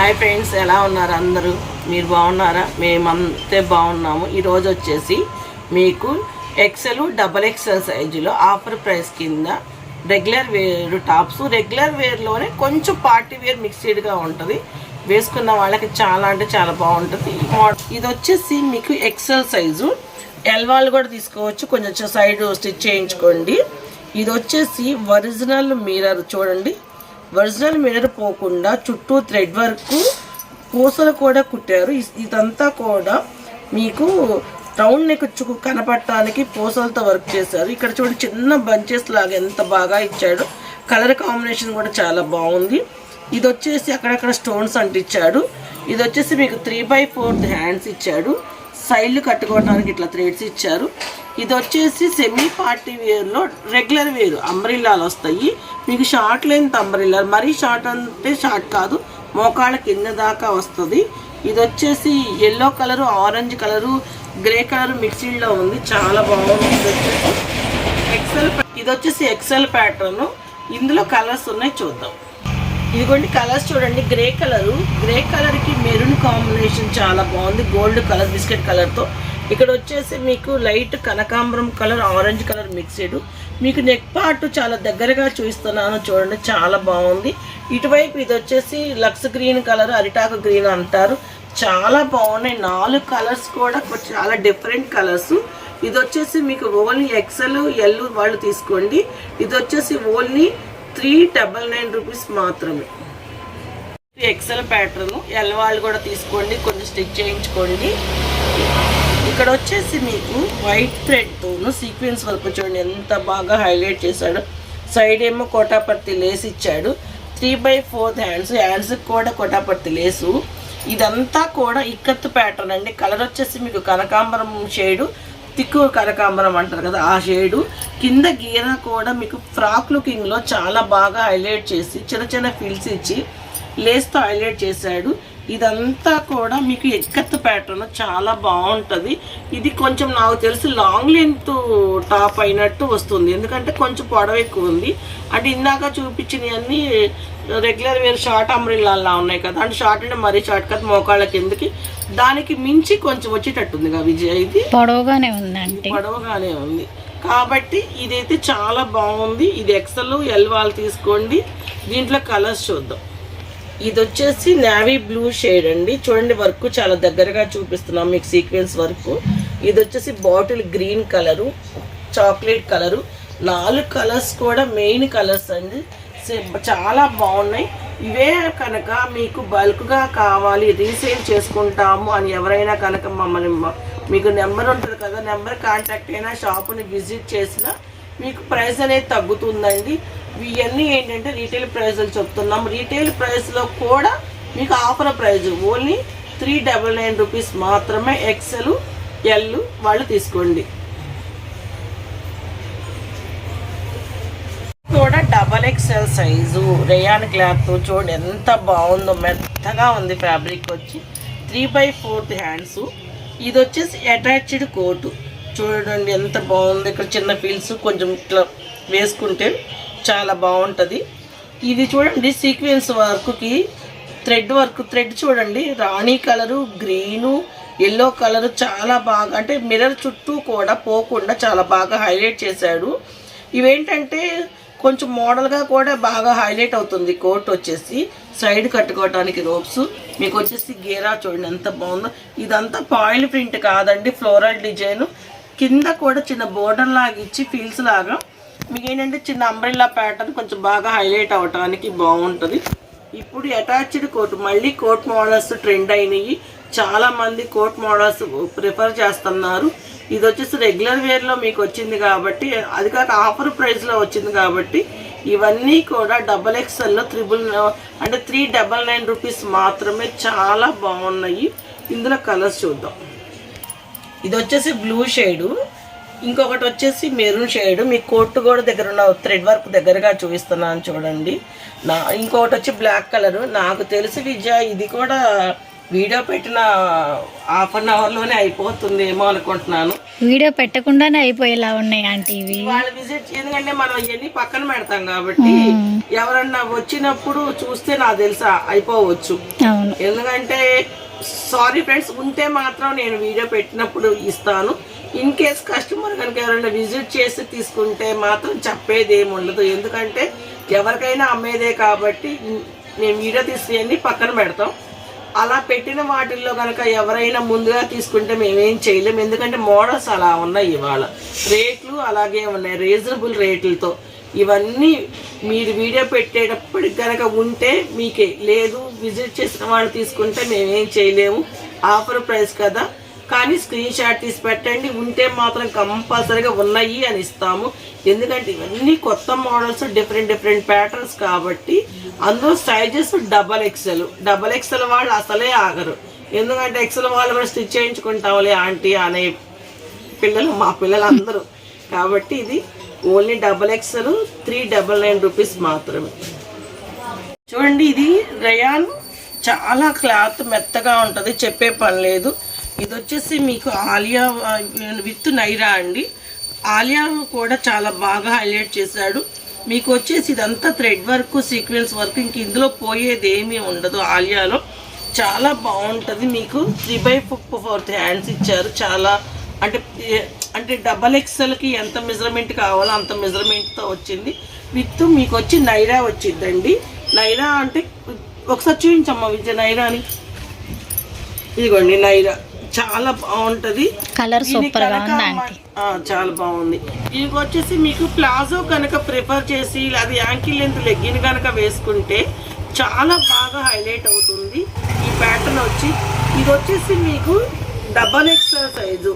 Hi friends ఎలా ఉన్నారు అందరూ? మీరు బాగున్నారా? మేమంతే బాగున్నాము. ఈరోజు వచ్చేసి మీకు ఎక్సెల్ డబల్ ఎక్సెల్ సైజులో ఆఫర్ ప్రైస్ కింద రెగ్యులర్ వేర్ టాప్స్ రెగ్యులర్ వేర్లోనే కొంచెం పార్టీ వేర్ మిక్స్డ్గా ఉంటుంది. వేసుకున్న వాళ్ళకి చాలా అంటే చాలా బాగుంటుంది. ఇది వచ్చేసి మీకు ఎక్సెల్ సైజు ఎల్వాల్ కూడా తీసుకోవచ్చు. కొంచెం సైడ్ స్టిచ్ చేయించుకోండి. ఇది వచ్చేసి ఒరిజినల్ మిర్రర్ చూడండి. ఒరిజినల్ మిర్రర్ పోకుండా చుట్టూ థ్రెడ్ వర్క్ పూసలు కూడా కుట్టారు. ఇదంతా కూడా మీకు రౌండ్ నెక్ చుకు కనపడటానికి పూసలతో వర్క్ చేశారు. ఇక్కడ చూడండి చిన్న బంచెస్ లాగా ఎంత బాగా ఇచ్చాడు. కలర్ కాంబినేషన్ కూడా చాలా బాగుంది. ఇది వచ్చేసి అక్కడక్కడ స్టోన్స్ అంటించాడు. ఇది వచ్చేసి మీకు త్రీ బై ఫోర్త్ హ్యాండ్స్ ఇచ్చాడు. సైడ్లు కట్టుకోవడానికి ఇట్లా థ్రెడ్స్ ఇచ్చారు. ఇది వచ్చేసి సెమీ పార్టీ వేర్లో రెగ్యులర్ వేరు అంబ్రిల్లాలు వస్తాయి. మీకు షార్ట్ లెంత్ అంబ్రిల్లా మరీ షార్ట్ అంటే షార్ట్ కాదు మోకాళ్ళ కింద దాకా వస్తుంది. ఇది వచ్చేసి yellow colour orange colour grey colour మిక్సీలో ఉంది. చాలా బాగుంది ఇది వచ్చేసి. ఎక్సెల్ ఇది వచ్చేసి ఎక్సెల్ ప్యాటర్ను ఇందులో కలర్స్ ఉన్నాయి చూద్దాం. ఇదిగోండి కలర్స్ చూడండి గ్రే కలరు. గ్రే కలర్కి మెరూన్ కాంబినేషన్ చాలా బాగుంది గోల్డ్ కలర్ బిస్కెట్ కలర్తో. ఇక్కడ వచ్చేసి మీకు లైట్ కనకాంబరం కలర్ ఆరెంజ్ కలర్ మిక్స్డ్. మీకు నెక్ పార్ట్ చాలా దగ్గరగా చూస్తున్నాను చూడండి చాలా బాగుంది. ఇటువైపు ఇది వచ్చేసి లక్స్ గ్రీన్ కలర్ అరిటాకు గ్రీన్ అంటారు. చాలా బాగున్నాయి నాలుగు కలర్స్ కూడా చాలా డిఫరెంట్ కలర్స్. ఇది వచ్చేసి మీకు ఓన్లీ ఎక్సెల్ ఎల్ వాళ్ళు తీసుకోండి. ఇది వచ్చేసి only three double nine rupees మాత్రమే. ఎక్సెల్ ప్యాటర్న్ ఎల్వాళ్ళు కూడా తీసుకోండి కొంచెం స్టిచ్ చేయించుకోండి. ఇక్కడ వచ్చేసి మీకు వైట్ థ్రెడ్తోను సీక్వెన్స్ వర్క్ చూడండి ఎంత బాగా హైలైట్ చేశాడు. సైడ్ ఏమో కోటాపర్తి లేస్ ఇచ్చాడు. త్రీ బై ఫోర్త్ హ్యాండ్స్ హ్యాండ్స్కి కూడా కోటాపర్తి లేసు ఇదంతా కూడా ఇక్కత్తు ప్యాటర్న్ అండి. కలర్ వచ్చేసి మీకు కనకాంబరం షేడు తిక్కు కనకాంబరం అంటారు కదా ఆ షేడు. కింద గీర కూడా మీకు ఫ్రాక్ లుకింగ్లో చాలా బాగా హైలైట్ చేసి చిన్న చిన్న ఫిల్స్ ఇచ్చి లేస్తో హైలైట్ చేశాడు. ఇదంతా కూడా మీకు ఎక్కత్తు ప్యాటర్న్ చాలా బాగుంటుంది. ఇది కొంచెం నాకు తెలిసి లాంగ్ లెంత్ టాప్ అయినట్టు వస్తుంది. ఎందుకంటే కొంచెం పొడవు ఎక్కువ ఉంది. అంటే ఇందాక చూపించినవన్నీ రెగ్యులర్ వేర్ షార్ట్ అంబ్రిల్లా ఉన్నాయి కదా. అంటే షార్ట్ అంటే మరీ షార్ట్ కదా మోకాళ్ళ కిందకి. దానికి మించి కొంచెం వచ్చేటట్టుంది కదా విజయ్ ఇది. పొడవుగానే ఉందండి. పొడవుగానే ఉంది. కాబట్టి ఇదైతే చాలా బాగుంది. ఇది ఎక్సెల్ ఎల్ వాళ్ళు తీసుకోండి. దీంట్లో కలర్స్ చూద్దాం. ఇది వచ్చేసి నావీ బ్లూ షేడ్ అండి. చూడండి వర్క్ చాలా దగ్గరగా చూపిస్తున్నాం మీకు సీక్వెన్స్ వర్క్. ఇది వచ్చేసి bottle green colour chocolate colour. నాలుగు కలర్స్ కూడా మెయిన్ కలర్స్ అండి. చాలా బాగున్నాయి. ఇవే కనుక మీకు బల్క్గా కావాలి రీసేల్ చేసుకుంటాము అని ఎవరైనా కనుక మమ్మల్ని మీకు నెంబర్ ఉంటుంది కదా నెంబర్ కాంటాక్ట్ అయినా షాపుని విజిట్ చేసినా మీకు ప్రైస్ అనేది తగ్గుతుందండి. ఇవన్నీ ఏంటంటే రీటైల్ ప్రైస్లు చెప్తున్నాం. రీటైల్ ప్రైస్లో కూడా మీకు offer price only three double nine rupees మాత్రమే ఎక్సెల్ ఎల్ వాళ్ళు తీసుకోండి. కూడా double XL size rayon cloth చూడండి ఎంత బాగుందో మెత్తగా ఉంది ఫ్యాబ్రిక్ వచ్చి. త్రీ బై ఫోర్త్ హ్యాండ్స్ ఇది వచ్చేసి అటాచ్డ్ కోటు చూడండి ఎంత బాగుంది. ఇక్కడ చిన్న ఫీల్స్ కొంచెం ఇట్లా వేసుకుంటే చాలా బాగుంటుంది. ఇది చూడండి సీక్వెన్స్ వర్క్కి థ్రెడ్ వర్క్ థ్రెడ్ చూడండి. రాణి కలరు గ్రీను ఎల్లో కలర్ చాలా బాగా అంటే మిర్రర్ చుట్టూ కూడా పోకుండా చాలా బాగా హైలైట్ చేశాడు. ఇవేంటంటే కొంచెం మోడల్గా కూడా బాగా హైలైట్ అవుతుంది కోట్ వచ్చేసి. సైడ్ కట్టుకోవడానికి రోప్స్ మీకు వచ్చేసి గేరా చూడండి ఎంత బాగుందో. ఇదంతా పాయిల్ ప్రింట్ కాదండి ఫ్లోరల్ డిజైన్ కింద కూడా చిన్న బోర్డర్ లాగా ఇచ్చి ఫీల్స్ లాగా మీకు ఏంటంటే చిన్న అంబ్రెల్లా ప్యాటర్న్ కొంచెం బాగా హైలైట్ అవ్వటానికి బాగుంటుంది. ఇప్పుడు అటాచ్డ్ కోట్ మళ్ళీ కోట్ మోడల్స్ ట్రెండ్ అయినాయి. చాలా మంది కోట్ మోడల్స్ ప్రిఫర్ చేస్తున్నారు. ఇది వచ్చేసి రెగ్యులర్ వేర్లో మీకు వచ్చింది కాబట్టి అది కాక ఆఫర్ ప్రైస్లో వచ్చింది కాబట్టి ఇవన్నీ కూడా డబల్ ఎక్స్ఎల్లో త్రిబుల్ అంటే త్రీ డబల్ నైన్ రూపీస్ మాత్రమే చాలా బాగున్నాయి. ఇందులో కలర్స్ చూద్దాం. ఇది వచ్చేసి బ్లూ షేడు. ఇంకొకటి వచ్చేసి మెరూన్ షేడ్. మీ కోట్ కూడా దగ్గర ఉన్న థ్రెడ్ వర్క్ దగ్గరగా చూపిస్తున్నాను చూడండి. నా ఇంకొకటి వచ్చి బ్లాక్ కలర్. నాకు తెలిసి విజయ ఇది కూడా వీడియో పెట్టిన హాఫ్ అన్ అవర్లోనే అయిపోతుందేమో అనుకుంటున్నాను. వీడియో పెట్టకుండానే అయిపోయేలా ఉన్నాయి ఆంటీ ఇవి? వాళ్ళ విజిట్ ఎందుకంటే మనం ఇవన్నీ పక్కన పెడతాం కాబట్టి. ఎవరన్నా వచ్చినప్పుడు చూస్తే నాకు తెలుసా అయిపోవచ్చు. ఎందుకంటే సారీ ఫ్రెండ్స్ ఉంటే మాత్రం నేను వీడియో పెట్టినప్పుడు ఇస్తాను. ఇన్ కేస్ కస్టమర్ కనుక ఎవరైనా విజిట్ చేసి తీసుకుంటే మాత్రం చెప్పేది ఏమి ఉండదు. ఎందుకంటే ఎవరికైనా అమ్మేదే కాబట్టి మేము వీడియో తీసుకుని పక్కన పెడతాం. అలా పెట్టిన వాటిల్లో కనుక ఎవరైనా ముందుగా తీసుకుంటే మేమేం చేయలేము ఎందుకంటే మోడల్స్ అలా ఉన్నాయి ఇవాళ. రేట్లు అలాగే ఉన్నాయి. రీజనబుల్ రేట్లతో. ఇవన్నీ మీరు వీడియో పెట్టేటప్పటికి కనుక ఉంటే మీకే. లేదు విజిట్ చేసిన వాళ్ళు తీసుకుంటే మేమేం చేయలేము. ఆఫర్ ప్రైస్ కదా. కానీ స్క్రీన్ షాట్ తీసి పెట్టండి. ఉంటే మాత్రం కంపల్సరీగా ఉన్నాయి అని ఇస్తాము. ఎందుకంటే ఇవన్నీ కొత్త మోడల్స్ డిఫరెంట్ డిఫరెంట్ ప్యాటర్న్స్ కాబట్టి అందులో sizes double XL double XL వాళ్ళు అసలే ఆగరు. ఎందుకంటే ఎక్సెల్ వాళ్ళు కూడా స్టిచ్ చేయించుకుంటావులే ఆంటీ అనే పిల్లలు మా పిల్లలు అందరూ కాబట్టి ఇది only double XL three double nine rupees మాత్రమే. చూడండి ఇది రయాన్ చాలా క్లాత్ మెత్తగా ఉంటుంది. చెప్పే పని లేదు. ఇది వచ్చేసి మీకు ఆలియా విత్ నైరా అండి. ఆలియా కూడా చాలా బాగా హైలైట్ చేశాడు. మీకు వచ్చేసి ఇదంతా థ్రెడ్ వర్క్ సీక్వెన్స్ వర్క్ ఇంక ఇందులో పోయేది ఏమీ ఉండదు ఆలియాలో. చాలా బాగుంటుంది మీకు. త్రీ బై ఫోర్త్ హ్యాండ్స్ ఇచ్చారు. చాలా అంటే అంటే డబల్ ఎక్స్ఎల్కి ఎంత మెజర్మెంట్ కావాలో అంత మెజర్మెంట్తో వచ్చింది. విత్ మీకు వచ్చి నైరా వచ్చిందండి నైరా అంటే ఒకసారి చూపించమ్మా విజయ నైరాని. ఇదిగోండి నైరా. చాలా బాగుంటది. కలర్ సూపర్గా ఉంది చాలా బాగుంది. దీనికి వచ్చేసి మీకు ప్లాజో కనుక ప్రిఫర్ చేసి అది యాంకిల్ లెంత్ లెగ్గిన్ కనుక వేసుకుంటే చాలా బాగా హైలైట్ అవుతుంది. ఈ ప్యాటర్న్ వచ్చి ఇది వచ్చేసి మీకు డబల్ ఎక్స్ఎల్ సైజు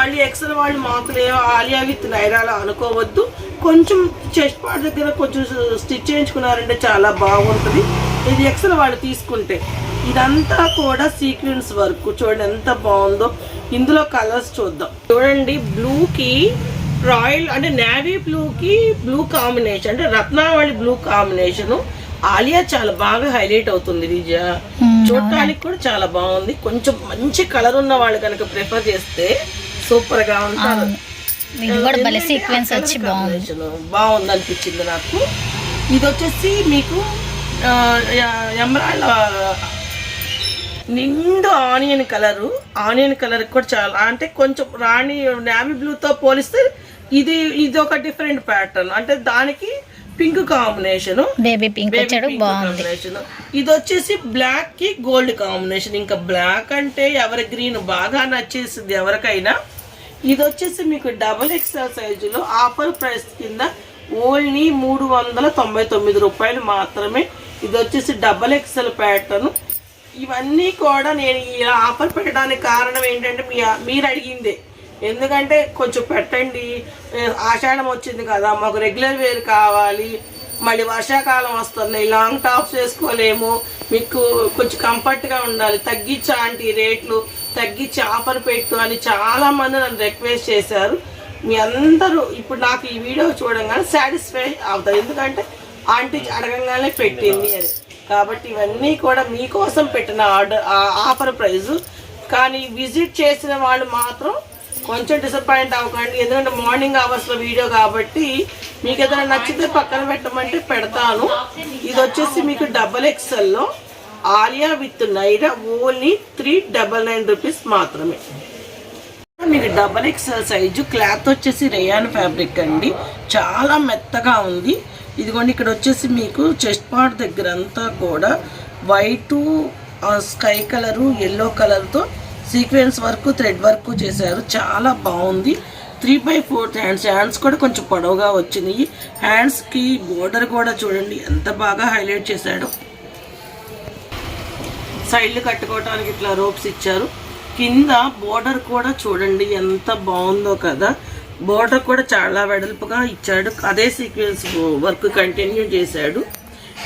మళ్ళీ ఎక్సెల్ వాళ్ళు ఏమో ఆలియా విత్ నైరాలో అనుకోవద్దు. కొంచెం చెస్ట్ పార్ట్ దగ్గర కొంచెం స్టిచ్ చేయించుకున్నారంటే చాలా బాగుంటుంది. ఇది ఎక్సెల్ వాళ్ళు తీసుకుంటే ఇదంతా కూడా సీక్వెన్స్ వర్క్ చూడండి ఎంత బాగుందో. ఇందులో కలర్స్ చూద్దాం. చూడండి బ్లూకి రాయల్ అంటే నేవీ బ్లూకి బ్లూ కాంబినేషన్ అంటే రత్నావళి బ్లూ కాంబినేషన్ ఆలియా చాలా బాగా హైలైట్ అవుతుంది విజయ. Hmm, చూడటానికి కూడా చాలా బాగుంది. కొంచెం మంచి కలర్ ఉన్న వాళ్ళు కనుక ప్రిఫర్ చేస్తే సూపర్గా ఉంటారు బాగుంది. అనిపించింది నాకు. ఇది వచ్చేసి మీకు ఎమరాల్డ్ నిండు ఆనియన్ కలరు. ఆనియన్ కలర్ కూడా చాలా అంటే కొంచెం రాణి నావీ బ్లూతో పోలిస్తే ఇది ఇది ఒక డిఫరెంట్ ప్యాటర్న్ అంటే దానికి pink combination baby pink combination ఇది వచ్చేసి బ్లాక్కి గోల్డ్ కాంబినేషన్ ఇంకా బ్లాక్ అంటే ఎవరి గ్రీన్ బాగా నచ్చేసింది ఎవరికైనా. ఇది వచ్చేసి మీకు డబుల్ ఎక్స్ఎల్ సైజులో ఆఫర్ ప్రైస్ కింద ఓన్లీ మూడు వందల తొంభై తొమ్మిది రూపాయలు మాత్రమే ఇది వచ్చేసి డబల్ ఎక్సెల్ ప్యాటర్న్ ఇవన్నీ కూడా నేను ఇలా ఆఫర్ పెట్టడానికి కారణం ఏంటంటే మీ మీరు అడిగిందే. ఎందుకంటే కొంచెం పెట్టండి. ఆషాఢం వచ్చింది కదా మాకు రెగ్యులర్ వేర్ కావాలి. మళ్ళీ వర్షాకాలం వస్తున్నాయి లాంగ్ టాప్స్ వేసుకోలేము. మీకు కొంచెం కంఫర్ట్గా ఉండాలి. తగ్గించా రేట్లు తగ్గించి ఆఫర్ పెట్టు అని చాలామంది నన్ను రిక్వెస్ట్ చేశారు. మీ అందరూ ఇప్పుడు నాకు ఈ వీడియో చూడంగానే సాటిస్ఫై అవుతారు. ఎందుకంటే ఆంటీ అడగంగానే పెట్టింది అని కాబట్టి ఇవన్నీ కూడా మీకోసం పెట్టిన ఆర్డర్ ఆఫర్ ప్రైస్ కానీ విజిట్ చేసిన వాళ్ళు మాత్రం కొంచెం డిసప్పాయింట్ అవ్వకండి. ఎందుకంటే మార్నింగ్ అవర్స్లో వీడియో కాబట్టి మీకు ఏదైనా నచ్చితే పక్కన పెట్టమంటే పెడతాను. ఇది వచ్చేసి మీకు double ఎక్స్ఎల్లో Alia with Naira only three double nine rupees మాత్రమే. మీకు డబల్ ఎక్స్ఎల్ సైజు క్లాత్ వచ్చేసి రేయాన్ ఫ్యాబ్రిక్ అండి. చాలా మెత్తగా ఉంది. ఇదిగోండి ఇక్కడ వచ్చేసి మీకు చెస్ట్ పార్ట్ దగ్గర అంతా కూడా వైటు స్కై కలరు ఎల్లో కలర్తో సీక్వెన్స్ వర్క్ థ్రెడ్ వర్క్ చేశారు. చాలా బాగుంది. Three by fourth hands. Hands కూడా కొంచెం పొడవుగా వచ్చినాయి. హ్యాండ్స్కి బోర్డర్ కూడా చూడండి ఎంత బాగా హైలైట్ చేశాడు. సైడ్లు కట్టుకోవడానికి ఇట్లా రోప్స్ ఇచ్చారు. కింద బోర్డర్ కూడా చూడండి ఎంత బాగుందో కదా. బోర్డర్ కూడా చాలా వెడల్పుగా ఇచ్చాడు. అదే సీక్వెన్స్ వర్క్ కంటిన్యూ చేశాడు.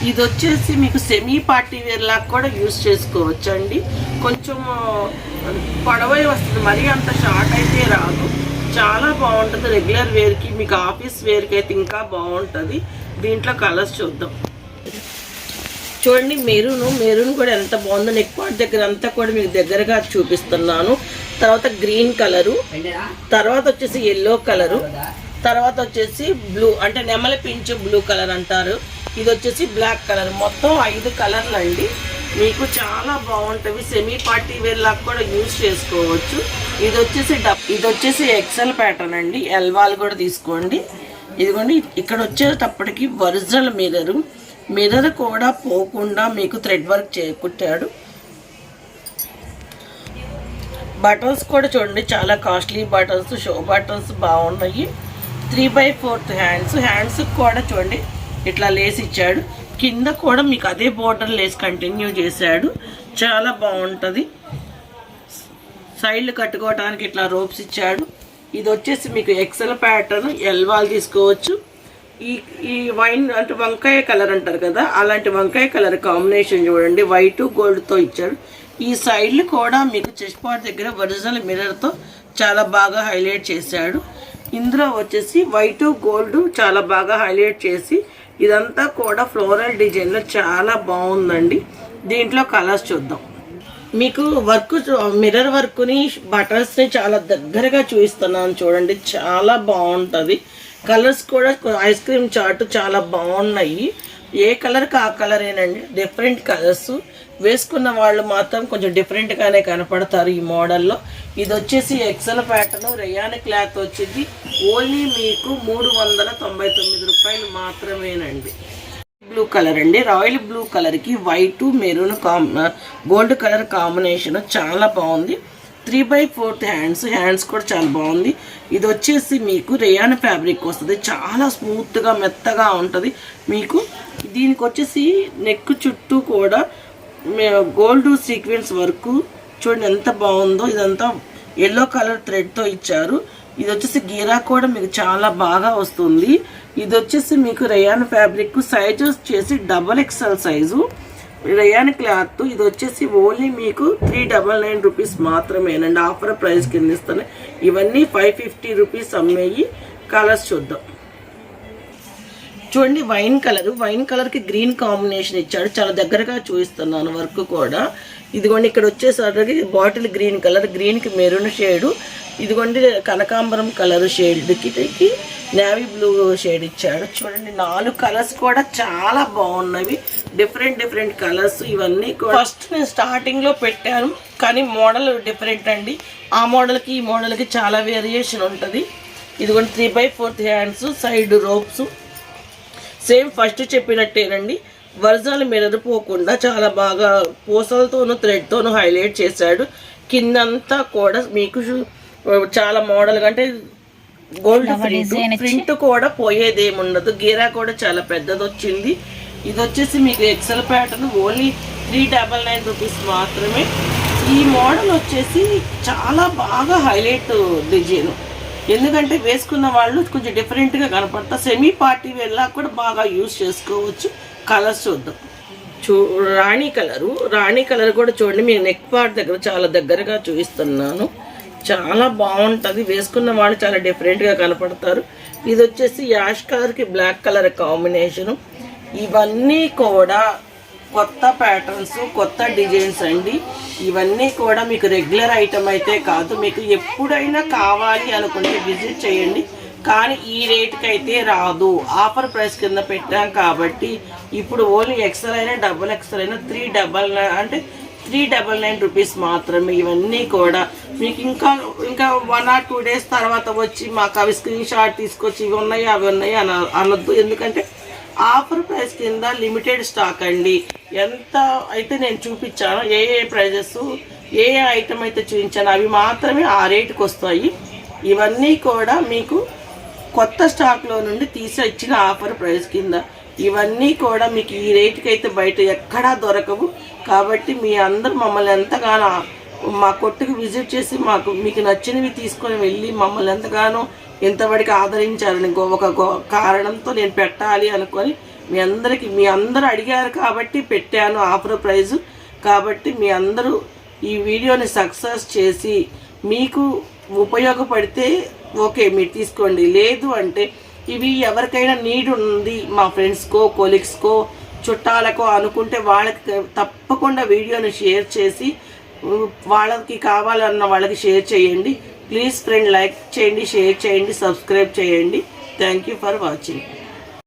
ఇది వచ్చేసి మీకు సెమీ పార్టీ వేర్ లాగా కూడా యూస్ చేసుకోవచ్చు అండి కొంచెం పొడవై వస్తుంది. మరీ అంత షార్ట్ అయితే రాదు. చాలా బాగుంటుంది. రెగ్యులర్ వేర్కి మీకు ఆఫీస్ వేర్కి అయితే ఇంకా బాగుంటుంది. దీంట్లో కలర్స్ చూద్దాం. చూడండి మెరూన్ మెరూన్ కూడా ఎంత బాగుందో. నెక్ పార్ట్ దగ్గర అంతా కూడా మీకు దగ్గరగా చూపిస్తున్నాను. తర్వాత గ్రీన్ కలరు. తర్వాత వచ్చేసి ఎల్లో కలరు. తర్వాత వచ్చేసి బ్లూ అంటే నెమలి పించు బ్లూ కలర్ అంటారు. ఇది వచ్చేసి బ్లాక్ కలర్. మొత్తం ఐదు కలర్లు అండి. మీకు చాలా బాగుంటుంది సెమీ పార్టీ వేర్ లాగా కూడా యూజ్ చేసుకోవచ్చు. ఇది వచ్చేసి డబ్ ఇది వచ్చేసి ఎక్సెల్ ప్యాటర్న్ అండి. ఎల్వాల్ కూడా తీసుకోండి. ఇదిగోండి ఇక్కడ వచ్చేటప్పటికి ఒరిజినల్ మిర్రర్ మిర్రర్ కూడా పోకుండా మీకు థ్రెడ్ వర్క్ చేకుట్టాడు బటన్స్ కూడా చూడండి చాలా కాస్ట్లీ బటన్స్ షో బటన్స్ బాగున్నాయి. Three by fourth hands hands కూడా చూడండి ఇట్లా లేస్ ఇచ్చాడు. కింద కూడా మీకు అదే బోర్డర్ లేస్ కంటిన్యూ చేశాడు. చాలా బాగుంటుంది. సైడ్లు కట్టుకోవడానికి ఇట్లా రోప్స్ ఇచ్చాడు. ఇది వచ్చేసి మీకు ఎక్సెల్ ప్యాటర్న్ ఎల్వాల్ తీసుకోవచ్చు. ఈ ఈ వైన్ అంటే వంకాయ కలర్ అంటారు కదా అలాంటి వంకాయ కలర్ కాంబినేషన్ చూడండి. వైట్ గోల్డ్తో ఇచ్చాడు ఈ సైడ్లు కూడా మీకు చెస్ట్ పార్ట్ దగ్గర ఒరిజినల్ మిర్రర్తో చాలా బాగా హైలైట్ చేశాడు. ఇందులో వచ్చేసి వైట్ గోల్డ్ చాలా బాగా హైలైట్ చేసి ఇదంతా కూడా ఫ్లోరల్ డిజైన్లో చాలా బాగుందండి. దీంట్లో కలర్స్ చూద్దాం. మీకు వర్క్ మిర్రర్ వర్క్ని బటర్స్ని చాలా దగ్గరగా చూపిస్తున్నాను చూడండి. చాలా బాగుంటుంది. కలర్స్ కూడా ఐస్ క్రీమ్ చాట్ చాలా బాగున్నాయి. ఏ కలర్కి ఆ కలరేనండి? Different colours. వేసుకున్న వాళ్ళు మాత్రం కొంచెం డిఫరెంట్గానే కనపడతారు ఈ మోడల్లో. ఇది వచ్చేసి ఎక్సెల్ ప్యాటర్న్ రేయాన్ క్లాత్ వచ్చింది. ఓన్లీ మీకు మూడు వందల తొంభై తొమ్మిది రూపాయలు మాత్రమేనండి. బ్లూ కలర్ అండి. రాయల్ బ్లూ కలర్కి white maroon cum gold colour combination చాలా బాగుంది. Three by fourth hands hands కూడా చాలా బాగుంది. ఇది వచ్చేసి మీకు రేయాన్ ఫ్యాబ్రిక్ వస్తుంది. చాలా స్మూత్గా మెత్తగా ఉంటుంది. మీకు దీనికి వచ్చేసి నెక్ చుట్టూ కూడా గోల్డ్ సీక్వెన్స్ వర్క్ చూడండి ఎంత బాగుందో. ఇదంతా ఎల్లో కలర్ థ్రెడ్తో ఇచ్చారు. ఇది వచ్చేసి గీరా కూడా మీకు చాలా బాగా వస్తుంది. ఇది వచ్చేసి మీకు రేయాన్ ఫ్యాబ్రిక్ సైజ్ వచ్చేసి double XL size rayon cloth ఇది వచ్చేసి ఓన్లీ మీకు త్రీ డబల్ నైన్ రూపీస్ మాత్రమేనండి. ఆఫర్ ప్రైస్ కింద ఇస్తాను. ఇవన్నీ ఫైవ్ ఫిఫ్టీ రూపీస్ అమ్మేయి. కలర్స్ చూద్దాం. చూడండి వైన్ కలర్ వైన్ కలర్కి గ్రీన్ కాంబినేషన్ ఇచ్చాడు. చాలా దగ్గరగా చూపిస్తున్నాను వర్క్ కూడా. ఇదిగోండి ఇక్కడ వచ్చేసరికి బాటిల్ గ్రీన్ కలర్ గ్రీన్కి మెరూన్ షేడు ఇదిగోండి కనకాంబరం కలర్ షేడ్కి నేవీ బ్లూ షేడ్ ఇచ్చాడు. చూడండి నాలుగు కలర్స్ కూడా చాలా బాగున్నవి. డిఫరెంట్ డిఫరెంట్ కలర్స్ ఇవన్నీ కూడా ఫస్ట్ నేను స్టార్టింగ్లో పెట్టాను కానీ మోడల్ డిఫరెంట్ అండి. ఆ మోడల్కి ఈ మోడల్కి చాలా వేరియేషన్ ఉంటుంది. ఇదిగోండి three by fourth hands side ropes same first చెప్పినట్టేనండి. Original mirror పోకుండా చాలా బాగా పూసలతోనూ థ్రెడ్తోనూ హైలైట్ చేశాడు. కిందంతా కూడా మీకు చాలా మోడల్ అంటే గోల్డ్ ప్రింట్ ప్రింట్ కూడా పోయేది ఏమి ఉండదు గీరా కూడా చాలా పెద్దది వచ్చింది ఇది వచ్చేసి మీకు XL pattern only three double nine rupees మాత్రమే. ఈ మోడల్ వచ్చేసి చాలా బాగా హైలైట్ డిజైన్ ఎందుకంటే వేసుకున్న వాళ్ళు కొంచెం డిఫరెంట్గా కనపడతా సెమీ పార్టీ వేర్లా కూడా బాగా యూజ్ చేసుకోవచ్చు. కలర్స్ చూద్దాం. చూ రాణి కలరు రాణి కలర్ కూడా చూడండి. మీ నెక్ పార్ట్ దగ్గర చాలా దగ్గరగా చూపిస్తున్నాను. చాలా బాగుంటుంది. వేసుకున్న వాళ్ళు చాలా డిఫరెంట్గా కనపడతారు. ఇది వచ్చేసి యాష్ కలర్కి బ్లాక్ కలర్ కాంబినేషను ఇవన్నీ కూడా కొత్త ప్యాటర్న్స్ కొత్త డిజైన్స్ అండి. ఇవన్నీ కూడా మీకు రెగ్యులర్ ఐటమ్ అయితే కాదు. మీకు ఎప్పుడైనా కావాలి అనుకుంటే విజిట్ చేయండి. కానీ ఈ రేట్కి అయితే రాదు. ఆఫర్ ప్రైస్ కింద పెట్టాం కాబట్టి ఇప్పుడు ఓన్లీ ఎక్సెల్ అయినా డబుల్ ఎక్సెల్ అయినా త్రీ డబల్ అంటే త్రీ డబల్ నైన్ రూపీస్ మాత్రమే ఇవన్నీ కూడా. మీకు ఇంకా ఇంకా వన్ ఆర్ టూ డేస్ తర్వాత వచ్చి మాకు అవి స్క్రీన్ షాట్ తీసుకొచ్చి ఇవి ఉన్నాయి అవి ఉన్నాయి అన అనొద్దు. ఎందుకంటే ఆఫర్ ప్రైస్ కింద లిమిటెడ్ స్టాక్ అండి. ఎంత అయితే నేను చూపించాను ఏ ఏ ప్రైజెస్ ఏ ఏ ఐటమ్ అయితే చూపించాను అవి మాత్రమే ఆ రేటుకి వస్తాయి. ఇవన్నీ కూడా మీకు కొత్త స్టాక్లో నుండి తీసి ఇచ్చిన ఆఫర్ ప్రైస్ కింద. ఇవన్నీ కూడా మీకు ఈ రేటుకి అయితే బయట ఎక్కడా దొరకవు. కాబట్టి మీ అందరూ మమ్మల్ని ఎంతగానో మా కొట్టుకు విజిట్ చేసి మాకు మీకు నచ్చినవి తీసుకొని వెళ్ళి మమ్మల్ని ఎంతగానో ఇంతవరకు ఆదరించాలని ఒక కారణంతో నేను పెట్టాలి అనుకొని మీ అందరికీ మీ అందరూ అడిగారు కాబట్టి పెట్టాను ఆఫర్ ప్రైజు. కాబట్టి మీ అందరూ ఈ వీడియోని సక్సెస్ చేసి మీకు ఉపయోగపడితే ఓకే మీరు తీసుకోండి. లేదు అంటే ఇవి ఎవరికైనా నీడ్ ఉంది మా ఫ్రెండ్స్కో కొలీగ్స్కో చుట్టాలకో అనుకుంటే వాళ్ళకి తప్పకుండా వీడియోని షేర్ చేసి వాళ్ళకి కావాలన్న వాళ్ళకి షేర్ చేయండి. ప్లీజ్ ఫ్రెండ్ లైక్ చేయండి షేర్ చేయండి సబ్స్క్రైబ్ చేయండి. Thank you for watching